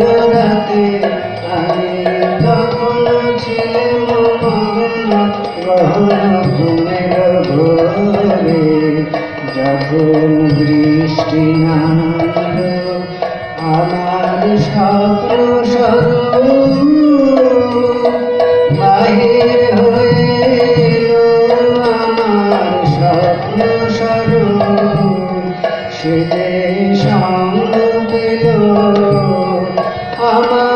রাতে আমি তখন ছিলাম মগ্ন গহন ঘুমের ঘোরে যখন বৃষ্টি নামলো আমার স্বপ্ন আমার স্বপ্ন স্বরূপ সে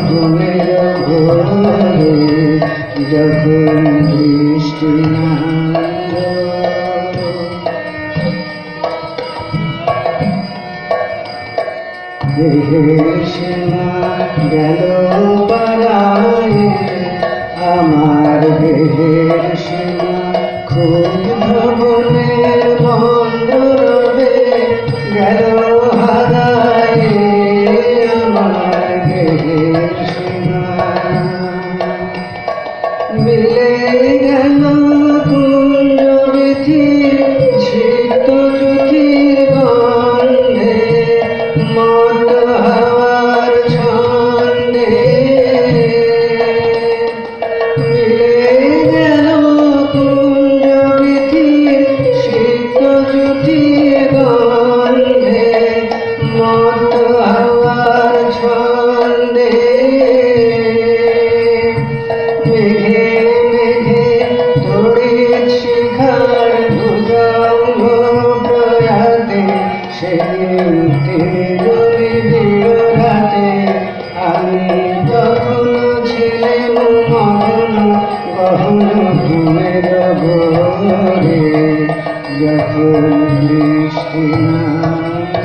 ঘুমের ঘোরে যখন বৃষ্টি গেল আমার দেহের সীমা খুব ভবনের মিলে গেল কুঞ্জ Krishna.